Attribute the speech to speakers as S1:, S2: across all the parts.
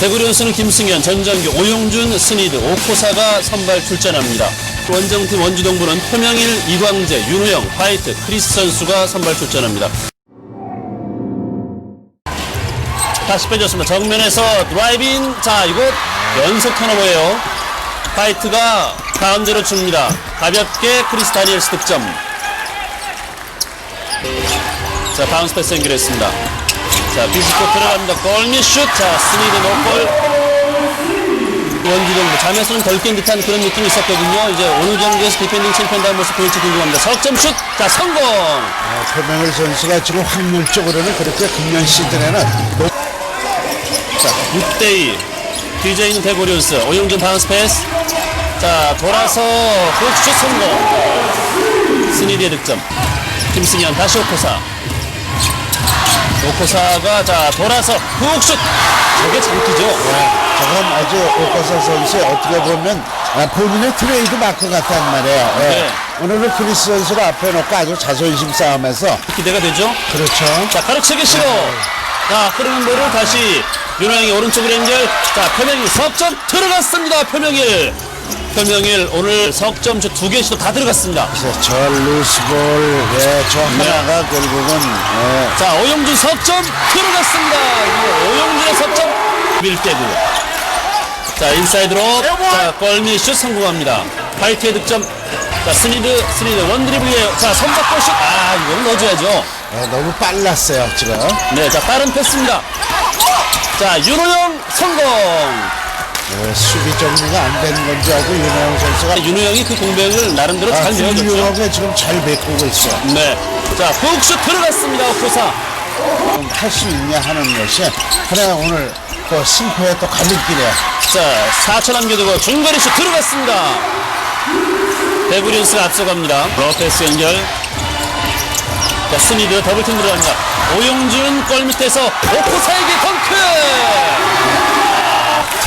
S1: 대구리온스는 김승현, 전정규, 오용준, 스니드, 오코사가 선발 출전합니다. 원정팀 원주동부는 표명일, 이광재, 윤호영, 화이트, 크리스 선수가 선발 출전합니다. 다시 빼줬습니다. 정면에서 드라이빙. 자, 이거 연속 턴오버예요. 화이트가 가운데로 줍니다. 가볍게 크리스 다니엘스 득점. 자, 바운스 패스 연결했습니다. 자, 비스코 들어갑니다. 골밑 슛. 자, 스니드 노골. 원주동부 잠에서는 덜 깬 듯한 그런 느낌이 있었거든요. 이제 오늘 경기에서 디펜딩 챔피언다운 모습 보일지 궁금합니다. 석점 슛. 자, 성공.
S2: 아, 표명일 선수가 지금 확률적으로는 그렇게 금년 시즌에는 높-
S1: 자, 6대2. DJ는 대고리온스. 오용준 바운스 패스. 자, 돌아서 훅슛 성공. 스니디의 득점. 김승현 다시 오코사. 오코사가 자, 돌아서 훅슛. 저게 장기죠.
S2: 저건 아주 오커사 선수의 어떻게 보면 아, 본인의 트레이드 마크 같단 말이에요. 예.
S1: 네.
S2: 오늘은 크리스 선수를 앞에 놓고 아주 자존심 싸움에서
S1: 기대가 되죠?
S2: 그렇죠.
S1: 자, 가로채기 시도. 자, 흐르는 볼을 다시 윤호영이 오른쪽으로 연결. 자, 표명일 석점 들어갔습니다. 표명일. 표명일 오늘 석점 두개 시도 다 들어갔습니다.
S2: 그래서 저 루스볼, 예, 저
S1: 네.
S2: 하나가 결국은 예,
S1: 자, 오용준 석점 들어갔습니다. 이거 오용준의 석점 1대9. 자, 인사이드로. 자, 골밑 슛 성공합니다. 화이트의 득점. 자, 스니드, 스니드 원드리블이에요. 자, 선박골 슛. 아, 이건 넣어줘야죠.
S2: 예, 너무 빨랐어요 지금.
S1: 네, 자, 빠른 패스입니다. 자, 윤호영 성공.
S2: 예, 수비 정리가 안 되는 건지 알고 윤호영 선수가
S1: 윤호영이 그 공백을 나름대로
S2: 아,
S1: 잘 메워줬죠.
S2: 유럽에 지금 잘 메꾸고 있어.
S1: 네. 자, 훅슛 들어갔습니다. 오코사.
S2: 할 수 있냐 하는 것이 하나 오늘 또 승패의 또 갈림길이야.
S1: 자, 4초 남겨두고 중거리 슛 들어갔습니다. 베브리온스가 앞서갑니다. 로페스 연결. 자, 스니드 더블팀 들어갑니다. 오용준 골 밑에서 오코사에게 덩크!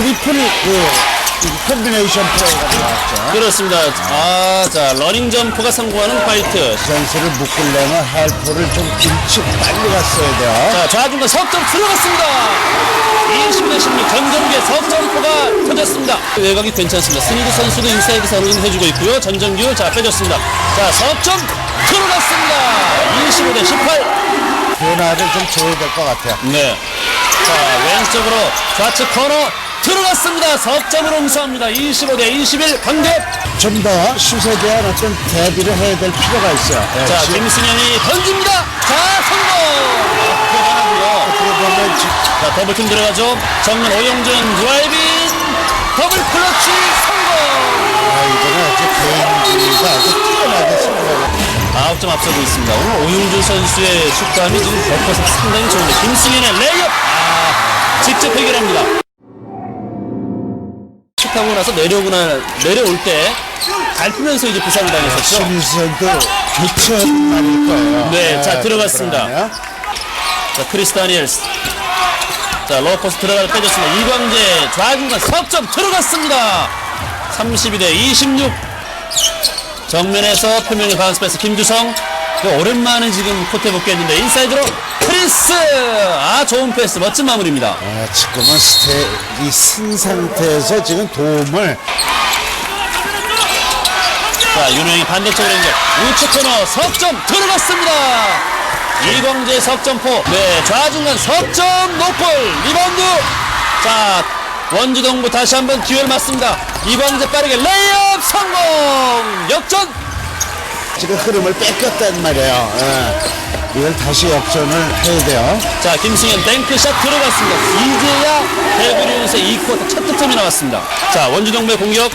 S2: 트리플 그 콤비네이션 플레이가 나왔죠.
S1: 그렇습니다. 아, 자, 러닝 점프가 성공하는 화이트.
S2: 선수를 묶으려면 헬프를 좀 일찍 빨리 갔어야 돼요.
S1: 자, 좌중간 석점 들어갔습니다. 20대 16 전정규의 석점포가 터졌습니다. 외곽이 괜찮습니다. 스니드 선수도 인사이드 선을 해주고 있고요. 전정규 자 빼줬습니다. 자 석점 들어갔습니다. 25대 18.
S2: 변화를 좀 줘야 될 것 같아요.
S1: 네. 자 왼쪽으로 좌측 코너 들어갔습니다. 석점을 응수합니다. 25대 21 강대.
S2: 좀 더 슛에 대한 어떤 대비를 해야 될 필요가 있어요. 예,
S1: 자
S2: 지금
S1: 김승현이 던집니다. 자 성공. 앞에
S2: 어떻게 보면 지-
S1: 자 더블팀 들어가죠. 정면 오영준 드라이빙 더블 클러치 성공.
S2: 아, 이거는 아주 개인기가 아주 뛰어나게 승부를
S1: 9점 앞서고 있습니다. 오늘 오용준 선수의 슛감이 지금 100% 상당히 좋은데 김승현의 레이업 아 직접 해결합니다. 슛하고 나서 내려오거나 내려올 때 밟히면서 이제 부상을 당했었죠.
S2: 심리선도 교체는 아닐 거예요.
S1: 네,
S2: 예,
S1: 자, 들어갔습니다. 자 크리스 다니엘스 자 로퍼스 들어가서 빼줬습니다. 이광재 좌중간 석점 들어갔습니다. 32대 26 정면에서 표면의 바운스 패스 김주성 그 오랜만에 지금 코트에 복귀했는데 인사이드로 크리스! 아 좋은 패스. 멋진 마무리입니다.
S2: 아, 지금은 스테, 이쓴 상태에서 지금 도움을
S1: 자 윤호영이 반대쪽으로 연결 우측 코너 석점 들어갔습니다. 이광재 석점포. 네 좌중간 석점 노골 리바운드. 자 원주동부 다시 한번 기회를 맞습니다. 이광재 빠르게 레이업 성공! 역전
S2: 지금 흐름을 뺏겼단 말이에요. 예. 이걸 다시 역전을 해야 돼요.
S1: 자 김승현 뱅크샷 들어갔습니다. 이제야 대구리온스의 2쿼터 첫 득점이 나왔습니다. 자 원주동부의 공격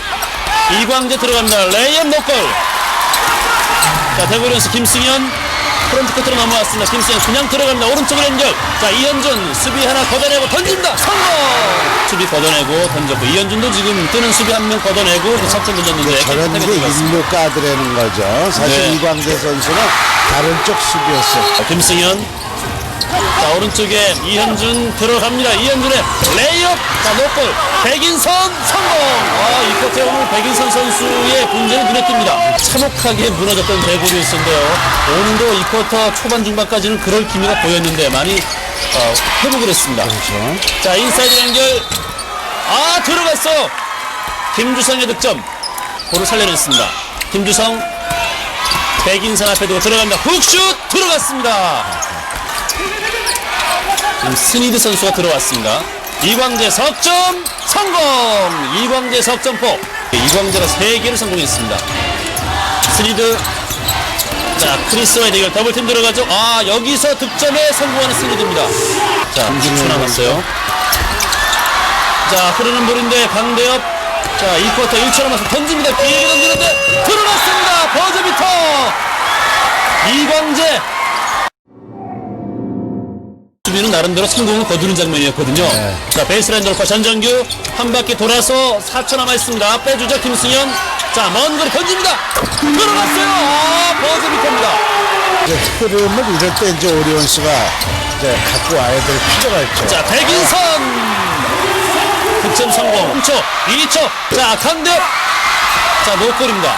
S1: 이광재 들어갑니다. 레이업 노골 자 대구리온스 김승현 프론트 코트로 넘어왔습니다. 김승현 그냥 들어갑니다. 오른쪽으로 연결 자 이현준 수비 하나 걷어내고 던집니다. 성공 수비 걷어내고 던졌고 이현준도 지금 뜨는 수비 한 명 걷어내고 그 석점 던졌는데
S2: 저런 게. 일루 가드라는 거죠. 사실
S1: 네.
S2: 이광재 선수는 다른 쪽 수비였어요.
S1: 자, 김승현. 자, 오른쪽에 이현준 들어갑니다. 이현준의 레이업. 자, 노골. 백인선 성공. 아, 이 쿼터에 오늘 백인선 선수의 문제는 눈에 띕니다. 참혹하게 무너졌던 대구리였는데요. 오늘도 이 쿼터 초반 중반까지는 그럴 기미가 보였는데 많이 어, 회복을 했습니다.
S2: 그렇죠.
S1: 자, 인사이드 연결. 아, 들어갔어요. 김주성의 득점. 볼을 살려냈습니다. 김주성. 백인상 앞에 두고 들어갑니다. 훅슛 들어갔습니다. 지금 스니드 선수가 들어왔습니다. 이광재 석점 성공! 이광재 석점포. 이광재가 3개를 성공했습니다. 스니드. 자, 크리스와의 대결 더블팀 들어가죠. 아, 여기서 득점에 성공하는 스니드입니다. 자, 10초 남았어요. 자, 흐르는 볼인데 강대엽. 자, 2쿼터 1초 남아서 던집니다. 길게 던지는데 들어갔습니다. 버저비터. 이광재. 수비는 나름대로 성공을 거두는 장면이었거든요. 자, 베이스라인 돌파 전정규 한 바퀴 돌아서 4초 남아 있습니다. 빼주죠 김승현. 자, 먼 거리 던집니다. 들어갔어요. 아, 버즈비터입니다.
S2: 이제 흐름을 이럴 때 이제 오리온 스가 이제 갖고 와야 될 필요가 있죠.
S1: 자, 백인선 득점 성공. 3초, 2초. 자, 강대엽. 자, 노골입니다.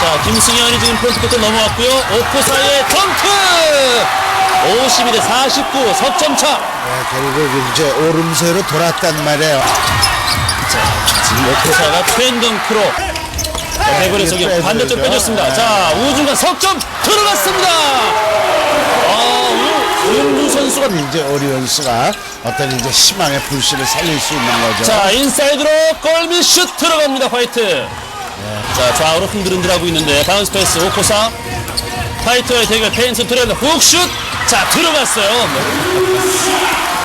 S1: 자, 김승현이 지금 프론트부터 넘어왔고요. 오코사의 덩크! 51대 49, 석점 차.
S2: 네, 결국 이제 오름세로 돌았단 말이에요.
S1: 지금 오코사가 트렌덩크로 대구의 속에
S2: 빼줘야죠.
S1: 반대쪽 빼줬습니다. 자, 우중간 석점 들어갔습니다. 아, 우, 우영주 선수가
S2: 이제 오리온스가 어떤 이제 희망의 불씨를 살릴 수 있는 거죠.
S1: 자 인사이드로 골밑 슛 들어갑니다 화이트 자 좌우로 흔들흔들하고 있는데 바운스 패스 오코사 화이트와의 대결 페인스 들어갑니다 훅슛 자 들어갔어요.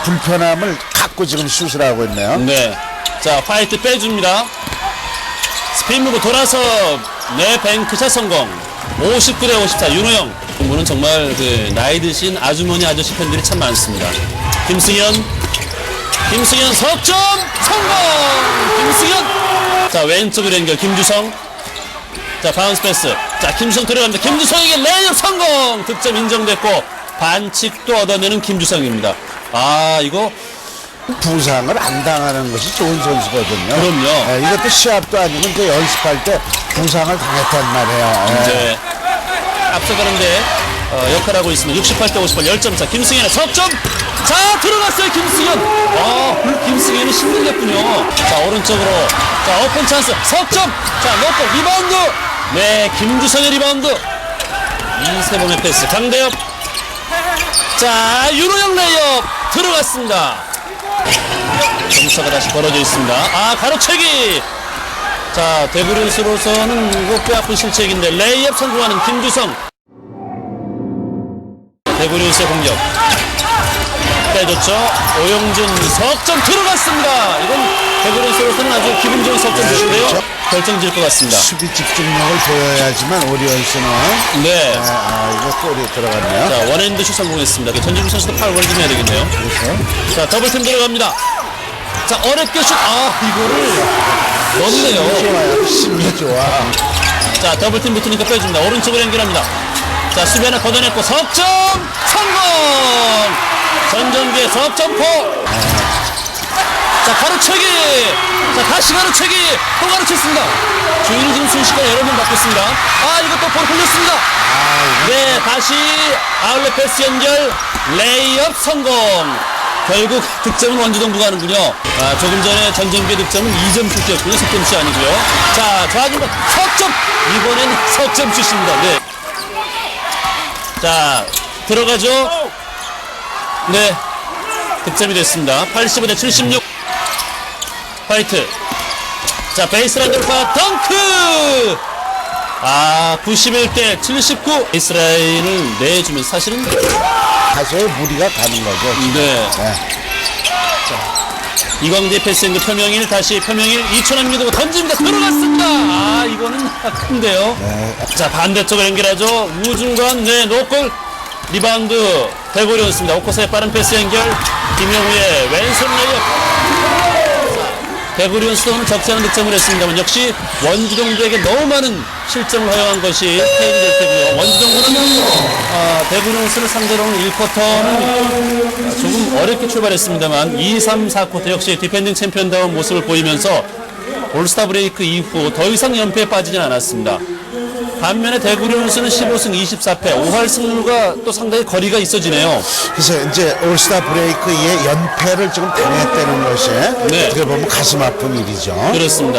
S2: 불편함을 갖고 지금 슛을 하고 있네요.
S1: 네 자 화이트 빼줍니다. 스피인 무브 돌아서 네 뱅크샷 성공. 59대 54 윤호영. 분은 정말 그 나이 드신 아주머니 아저씨 팬들이 참 많습니다. 김승현. 김승현 석점! 성공! 김승현! 자 왼쪽으로 연결 김주성. 자 바운스 패스. 자 김주성 들어갑니다. 김주성에게 레이업 성공! 득점 인정됐고 반칙도 얻어내는 김주성입니다. 아 이거
S2: 부상을 안 당하는 것이 좋은 선수거든요.
S1: 그럼요.
S2: 네, 이것도 시합도 아니고 이제 연습할 때 부상을 당했단 말이에요. 네.
S1: 이제 앞서가는데 어, 역할하고 있습니다. 68대 58 10점 차. 김승현의 석점! 자 들어갔어요 김승현! 아그 김승현이 힘들겠군요. 자 오른쪽으로. 자 오픈 찬스. 석점! 자 넣고 리바운드! 네 김주성의 리바운드. 이세범의 패스. 강대엽 자 윤호영 레이업 들어갔습니다. 점수가 다시 벌어져 있습니다. 아 가로채기. 자 데브린스로서는 이거 뼈 아픈 실책인데 레이업 성공하는 김주성. 데브린스의 공격 빼줬죠. 오영준 석점 들어갔습니다. 이건 데브린스로서는 아주 기분 좋은 석점 주신데요.
S2: 그렇죠.
S1: 결정질 것 같습니다.
S2: 수비 집중력을 보여야지만 오리온스는
S1: 네.
S2: 네, 아 이거 골이 들어갔네요.
S1: 자 원핸드 슛 성공했습니다. 그 전진주 선수도 좀 해야 되겠네요.
S2: 그래서
S1: 자 더블팀 들어갑니다. 자 어렵게 슛 아 이거를
S2: 넣네요. 힘이 좋아.
S1: 자 더블팀 붙으니까 빼줍니다. 오른쪽으로 연결합니다. 자 수비 하나 걷어냈고 석점 성공 전정기의 석점포. 자 가로채기. 자 다시 가로채기. 또 가로챘습니다. 주인이 지금 순식간에 여러 명 바꿨습니다. 아 이것도 볼 걸렸습니다. 네 다시 아울렛 패스 연결 레이업 성공. 결국 득점은 원주동부가 하는군요. 아, 조금 전에 전정기의 득점은 2점 슛이었군요. 석점슛이 아니고요. 자 좌중간 석점. 이번엔 석점 슛입니다. 네. 자 들어가죠 네. 득점이 됐습니다. 85대 76 화이트. 자 베이스라인 돌파 덩크! 아 91대 79 베이스라인을 내주면 사실은
S2: 다소의 무리가 가는 거죠.
S1: 네.
S2: 네.
S1: 이광재 패스인그 표명일 다시 표명일 2초 남기고 던집니다. 들어갔습니다. 아 이거는 큰데요. 자 반대쪽으로 연결하죠. 우중간 네 노골 리바운드 대고리였습니다 오코스의 빠른 패스 연결 김영우의 왼손 레이업 대구리온스도 적지 않은 득점을 했습니다만 역시 원주동부에게 너무 많은 실점을 허용한 것이 페인이 될 테고요. 원주동부는 아, 대구리온스를 상대로는 1쿼터는 조금 어렵게 출발했습니다만 2, 3, 4쿼터 역시 디펜딩 챔피언다운 모습을 보이면서 올스타 브레이크 이후 더 이상 연패에 빠지진 않았습니다. 반면에 대구리온스는 15승 24패, 5할 승률과 또 상당히 거리가 있어지네요.
S2: 그래서 이제 올스타 브레이크 이에 연패를 지금 당했다는 것이
S1: 네.
S2: 어떻게 보면 가슴 아픈 일이죠.
S1: 그렇습니다.